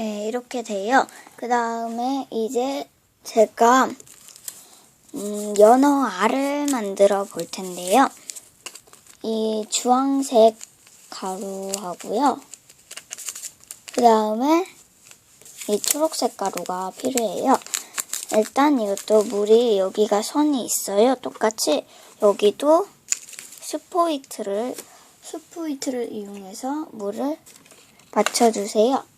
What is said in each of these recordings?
네, 이렇게 돼요. 그 다음에 이제 제가 음, 연어 알을 만들어 볼 텐데요. 이 주황색 가루하고요. 그 다음에 이 초록색 가루가 필요해요. 일단 이것도 물이 여기가 선이 있어요. 똑같이 여기도 스포이트를 스포이트를 이용해서 물을 맞춰주세요.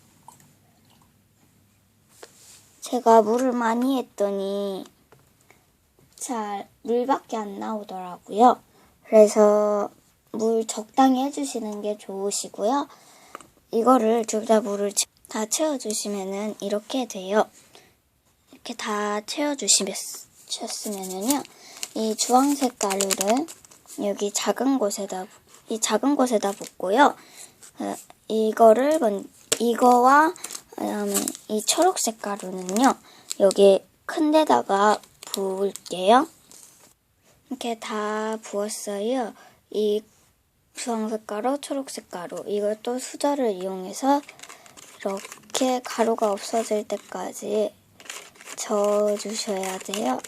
제가 물을 많이 했더니 잘 물밖에 안 나오더라고요. 그래서 물 적당히 해주시는 게 좋으시고요. 이거를 둘 다 물을 다 채워주시면은 이렇게 돼요. 이렇게 다 채워주시면은요. 이 주황색 가루를 여기 작은 곳에다 이 작은 곳에다 붓고요. 어, 이거를 먼 이거와 그 다음에 이 초록색 가루는요. 여기 큰 데다가 부을게요. 이렇게 다 부었어요. 이 주황색 가루, 초록색 가루. 이것도 수저를 이용해서 이렇게 가루가 없어질 때까지 저어주셔야 돼요.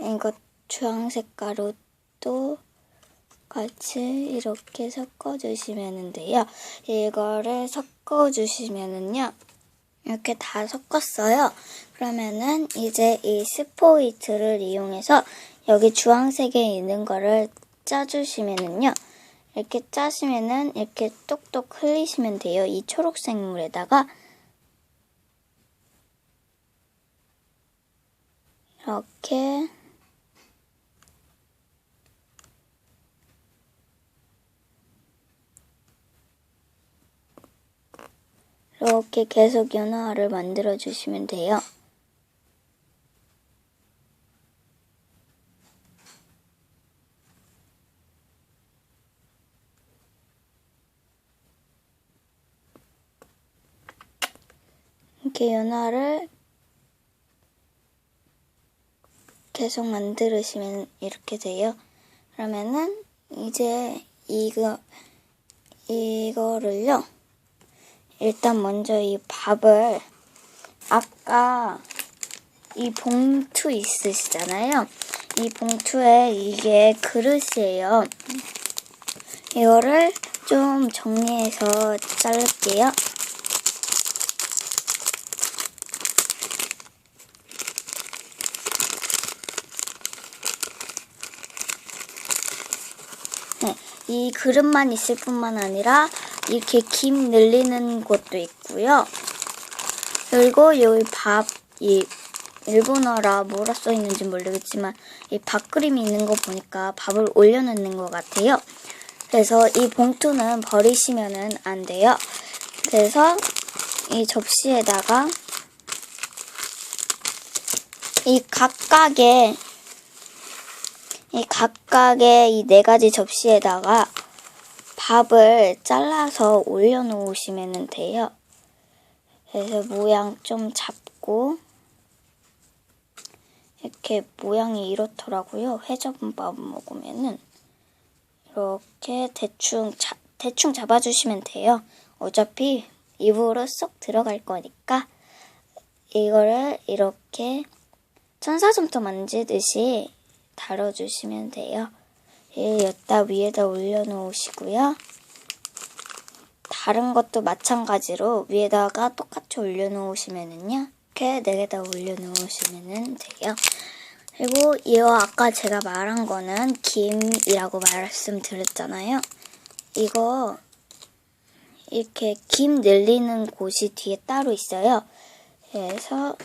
이거 주황색 가루도 같이 이렇게 섞어주시면 돼요. 이거를 섞어주시면은요. 이렇게 다 섞었어요. 그러면은 이제 이 스포이트를 이용해서 여기 주황색에 있는 거를 짜주시면은요. 이렇게 짜시면은 이렇게 똑똑 흘리시면 돼요. 이 초록색 물에다가 이렇게 이렇게 계속 연화를 만들어 주시면 돼요. 이렇게 연화를 계속 만들으시면 이렇게 돼요. 그러면은 이제 이거 이거를요. 일단 먼저 이 밥을 아까 이 봉투 있으시잖아요. 이 봉투에 이게 그릇이에요. 이거를 좀 정리해서 자를게요. 네, 이 그릇만 있을 뿐만 아니라 이렇게 김 늘리는 곳도 있고요. 그리고 여기 밥, 이 일본어라 뭐라 써 있는지 모르겠지만 이 밥그림이 있는 거 보니까 밥을 올려놓는 것 같아요. 그래서 이 봉투는 버리시면은 안 돼요. 그래서 이 접시에다가 이 각각의 이 각각의 이 네 가지 접시에다가 밥을 잘라서 올려놓으시면 돼요. 그래서 모양 좀 잡고 이렇게 모양이 이렇더라고요. 회전밥 먹으면은 이렇게 대충 자, 대충 잡아주시면 돼요. 어차피 입으로 쏙 들어갈 거니까 이거를 이렇게 천사점토 만지듯이 달아주시면 돼요. 예, 여기다 위에다 올려놓으시고요. 다른 것도 마찬가지로 위에다가 똑같이 올려놓으시면은요. 이렇게 네 개다 올려놓으시면 돼요. 그리고 이거 아까 제가 말한 거는 김이라고 말씀드렸잖아요. 이거 이렇게 김 늘리는 곳이 뒤에 따로 있어요. 그래서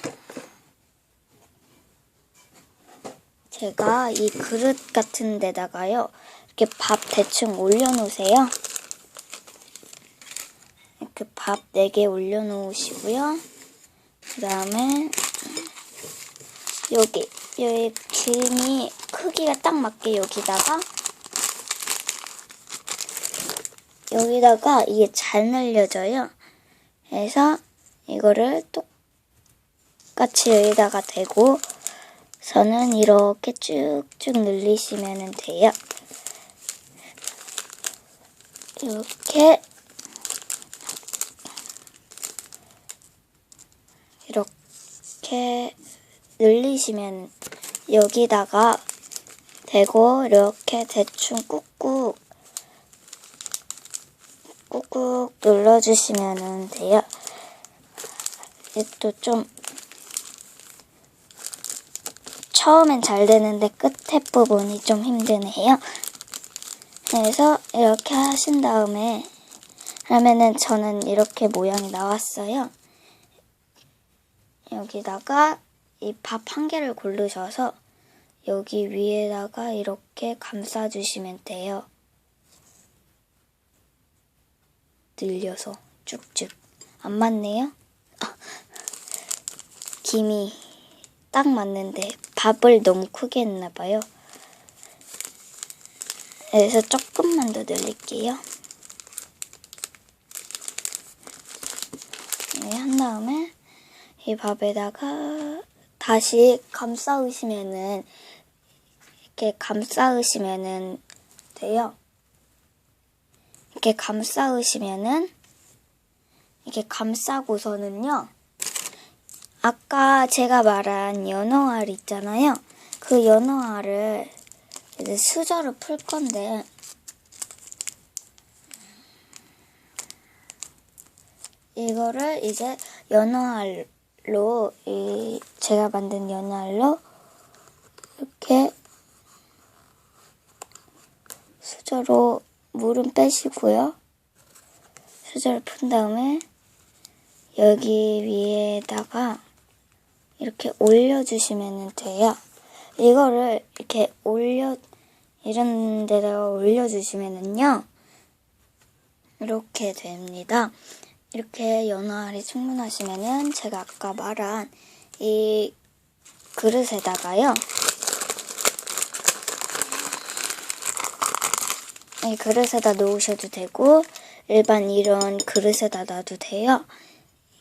제가 이 그릇 같은 데다가요. 이렇게 밥 대충 올려놓으세요. 이렇게 밥 4개 올려놓으시고요. 그 다음에 여기, 여기 김이 크기가 딱 맞게 여기다가 여기다가 이게 잘 늘려져요. 그래서 이거를 똑같이 여기다가 대고 선은 이렇게 쭉쭉 늘리시면 돼요. 이렇게 이렇게 늘리시면 여기다가 대고 이렇게 대충 꾹꾹 꾹꾹 눌러주시면 돼요. 이또 좀 처음엔 잘 되는데 끝에 부분이 좀 힘드네요. 그래서 이렇게 하신 다음에 하면은 저는 이렇게 모양이 나왔어요. 여기다가 이 밥 한 개를 고르셔서 여기 위에다가 이렇게 감싸주시면 돼요. 늘려서 쭉쭉. 안 맞네요? 아, 김이 딱 맞는데 밥을 너무 크게 했나 봐요. 그래서 조금만 더 늘릴게요. 네, 한 다음에 이 밥에다가 다시 감싸으시면은 이렇게 감싸으시면은 돼요. 이렇게 감싸으시면은 이렇게 감싸고서는요. 아까 제가 말한 연어알 있잖아요. 그 연어알을 이제 수저로 풀 건데 이거를 이제 연어알로 이 제가 만든 연어알로 이렇게 수저로 물은 빼시고요. 수저를 푼 다음에 여기 위에다가 이렇게 올려주시면 돼요. 이거를 이렇게 올려 이런 데다가 올려주시면은요 이렇게 됩니다. 이렇게 연어알이 충분하시면은 제가 아까 말한 이 그릇에다가요 이 그릇에다 놓으셔도 되고 일반 이런 그릇에다 놔도 돼요.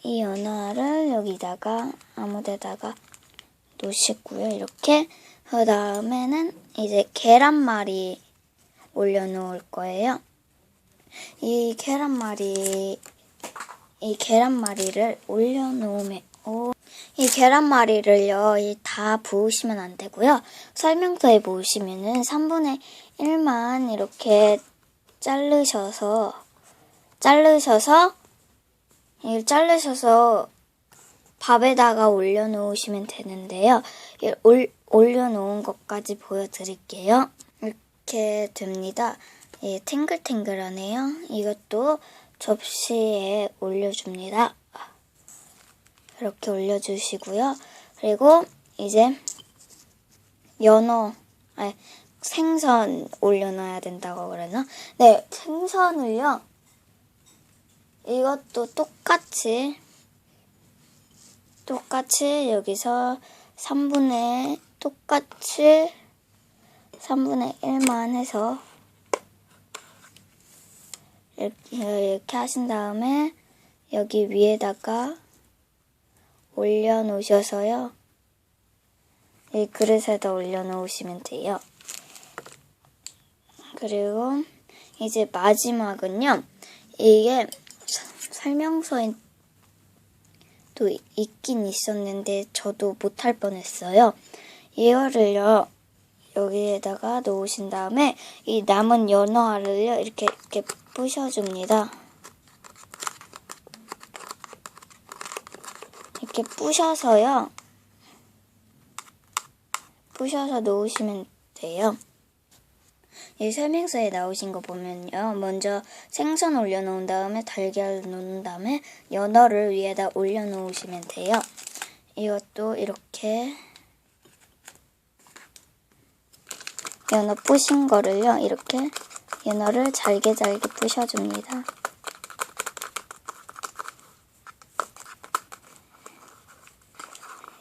이 연어를 여기다가 아무데다가 놓으시고요. 이렇게 그 다음에는 이제 계란말이 올려놓을 거예요. 이 계란말이 이 계란말이를 올려놓으면 오, 이 계란말이를요 이 다 부으시면 안 되고요. 설명서에 보시면은 3분의 1만 이렇게 자르셔서 자르셔서 이 자르셔서 밥에다가 올려놓으시면 되는데요. 이 올, 올려놓은 것까지 보여드릴게요. 이렇게 됩니다. 예, 탱글탱글하네요. 이것도 접시에 올려줍니다. 이렇게 올려주시고요. 그리고 이제 연어, 아니, 생선 올려놔야 된다고 그러나? 네, 생선을요. 이것도 똑같이 똑같이 여기서 3분의 똑같이 3분의 1만 해서 이렇게, 이렇게 하신 다음에 여기 위에다가 올려놓으셔서요. 이 그릇에다 올려놓으시면 돼요. 그리고 이제 마지막은요. 이게 설명서에 또 있긴 있었는데 저도 못할 뻔했어요. 이거를요. 여기에다가 놓으신 다음에 이 남은 연어알을요. 이렇게 이렇게 부셔줍니다. 이렇게 부셔서요. 부셔서 놓으시면 돼요. 이 설명서에 나오신 거 보면요. 먼저 생선 올려놓은 다음에 달걀 놓은 다음에 연어를 위에다 올려놓으시면 돼요. 이것도 이렇게 연어 부신 거를요. 이렇게 연어를 잘게 잘게 부셔줍니다.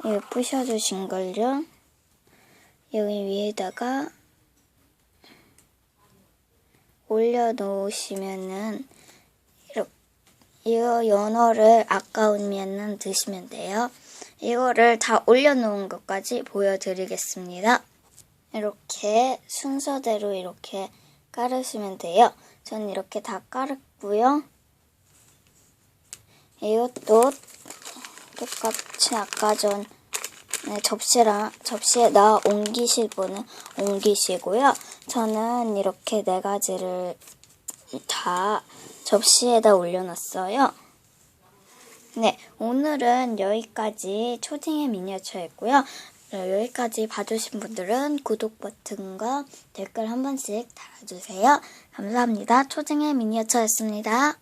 이거 부셔주신 걸요. 여기 위에다가 올려 놓으시면은 이렇게 이거 연어를 아까우면은 드시면 돼요. 이거를 다 올려놓은 것까지 보여드리겠습니다. 이렇게 순서대로 이렇게 깔으시면 돼요. 전 이렇게 다 깔았고요. 이것도 똑같이 아까 전 네, 접시랑 접시에다 옮기실 분은 옮기시고요. 저는 이렇게 네 가지를 다 접시에다 올려놨어요. 네, 오늘은 여기까지 초딩의 미니어처였고요. 네, 여기까지 봐주신 분들은 구독 버튼과 댓글 한 번씩 달아주세요. 감사합니다. 초딩의 미니어처였습니다.